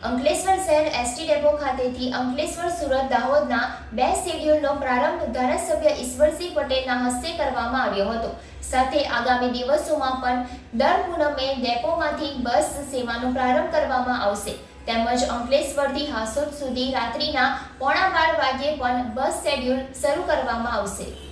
અંકલેશ્વર શહેર ST depot ખાતેથી અંકલેશ્વર, સુરત, દાહોદના બે શેડ્યુલનો પ્રારંભ ધારાસભ્ય ઈશ્વરસિંહ પટેલના હસ્તે કરવામાં આવ્યો હતો. સાથે આગામી દિવસોમાં પણ દર પૂનમે ડેપોમાંથી બસ સેવાનો પ્રારંભ કરવામાં આવશે. તેમજ અંકલેશ્વરથી હાસોદ સુધી રાત્રિના પોણા બાર વાગ્યે પણ બસ શેડ્યુલ શરૂ કરવામાં આવશે.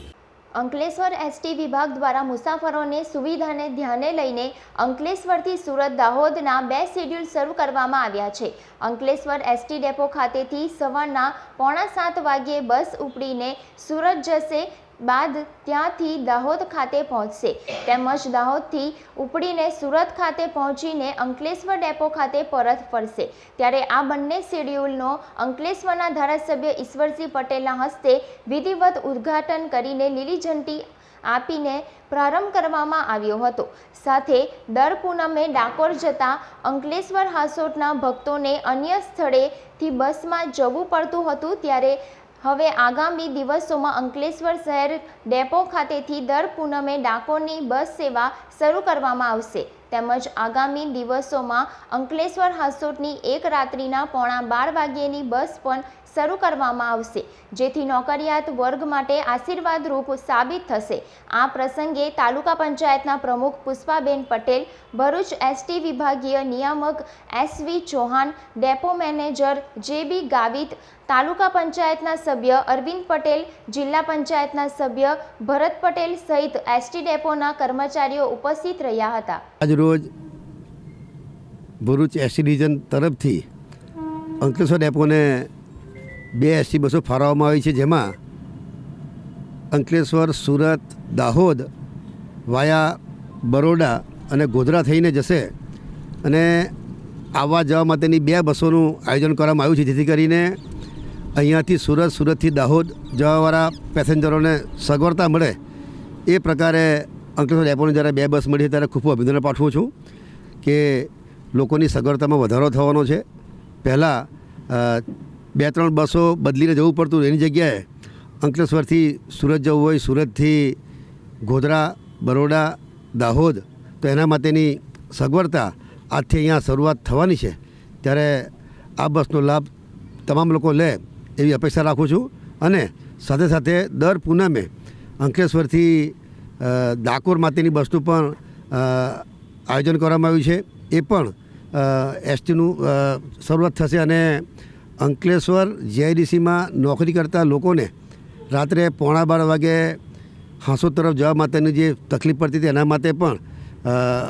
અંકલેશ્વર એસટી વિભાગ દ્વારા મુસાફરોને સુવિધાને ધ્યાને લઈને અંકલેશ્વરથી સુરત દાહોદના બે શેડ્યુલ શરૂ કરવામાં આવ્યા છે. અંકલેશ્વર એસટી ડેપો ખાતેથી સવારના પોણા સાત વાગ્યે બસ ઉપડીને સુરત જશે બાદ ત્યાંથી દાહોદ ખાતે પહોંચશે. તેમજ દાહોદથી ઉપડીને સુરત ખાતે પહોંચીને અંકલેશ્વર ડેપો ખાતે પરત ફરશે. ત્યારે આ બંને શેડ્યુલનો અંકલેશ્વરના ધારાસભ્ય ઈશ્વરસિંહ પટેલના હસ્તે વિધિવત ઉદ્ઘાટન કરીને લીલી ઝંડી આપીને પ્રારંભ કરવામાં આવ્યો હતો. સાથે દર પૂનમે ડાકોર જતા અંકલેશ્વર હાસોટના ભક્તોને અન્ય સ્થળેથી બસમાં જવું પડતું હતું ત્યારે હવે આગામી દિવસોમાં અંકલેશ્વર શહેર ડેપો ખાતેથી દર પૂનમે ડાકોરની બસ સેવા શરૂ કરવામાં આવશે. તેમજ આગામી દિવસોમાં અંકલેશ્વર હાસોટની એક રાત્રિના પોણા બાર વાગ્યેની બસ પણ શરૂ કરવામાં આવશે. જેથી નોકરિયાત વર્ગ માટે આશીર્વાદરૂપ સાબિત થશે. આ પ્રસંગે તાલુકા પંચાયતના પ્રમુખ પુષ્પાબેન પટેલ, ભરૂચ એસટી વિભાગીય નિયામક એસવી ચૌહાણ, ડેપો મેનેજર જે બી ગાવિત, તાલુકા પંચાયતના સભ્ય અરવિંદ પટેલ, જિલ્લા પંચાયતના સભ્ય ભરત પટેલ સહિત એસટી ડેપોના કર્મચારીઓ ઉપસ્થિત રહ્યા હતા. આજરોજ ભરૂચ એસી ડિવિઝન તરફથી અંકલેશ્વર ડેપોને બે એસી બસો ફાળવવામાં આવી છે, જેમાં અંકલેશ્વર, સુરત, દાહોદ વાયા બરોડા અને ગોધરા થઈને જશે અને આવવા જવા માટેની બે બસોનું આયોજન કરવામાં આવ્યું છે, જેથી કરીને અહીંયાથી સુરત, સુરતથી દાહોદ જવાવાળા પેસેન્જરોને સગવડતા મળે એ પ્રકારે અંકલેશ્વર ડેપોની જ્યારે બે બસ મળી ત્યારે ખૂબ અભિનંદન પાઠવું છું કે લોકોની સગવડતામાં વધારો થવાનો છે. પહેલાં બે ત્રણ બસો બદલીને જવું પડતું એની જગ્યાએ અંકલેશ્વરથી સુરત જવું હોય, સુરતથી ગોધરા, બરોડા, દાહોદ, તો એના માટેની સગવડતા આજથી અહીંયા શરૂઆત થવાની છે. ત્યારે આ બસનો લાભ તમામ લોકો લે એવી અપેક્ષા રાખું છું. અને સાથે સાથે દર પૂનમે અંકલેશ્વરથી ડાકોર માટેની બસનું પણ આયોજન કરવામાં આવ્યું છે. એ પણ એસટીનું શરૂઆત થશે અને અંકલેશ્વર જીઆઈડીસીમાં નોકરી કરતા લોકોને રાત્રે પોણા બાર વાગે હાંસોદ તરફ જવા માટેની જે તકલીફ પડતી હતી, એના માટે પણ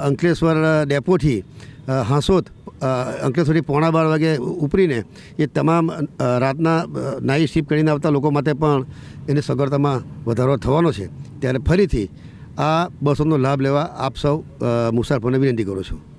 અંકલેશ્વર ડેપોથી હાંસોદ અ, અંકલેશ્વરથી પોણા બાર વાગે ઉપરીને એ તમામ રાતના નાઇટ શિફ્ટ કરીને આવતા લોકો માટે પણ એની સગવડતામાં વધારો થવાનો છે. ત્યારે ફરીથી આ બસોનો લાભ લેવા આપ સૌ મુસાફરોને વિનંતી કરું છું.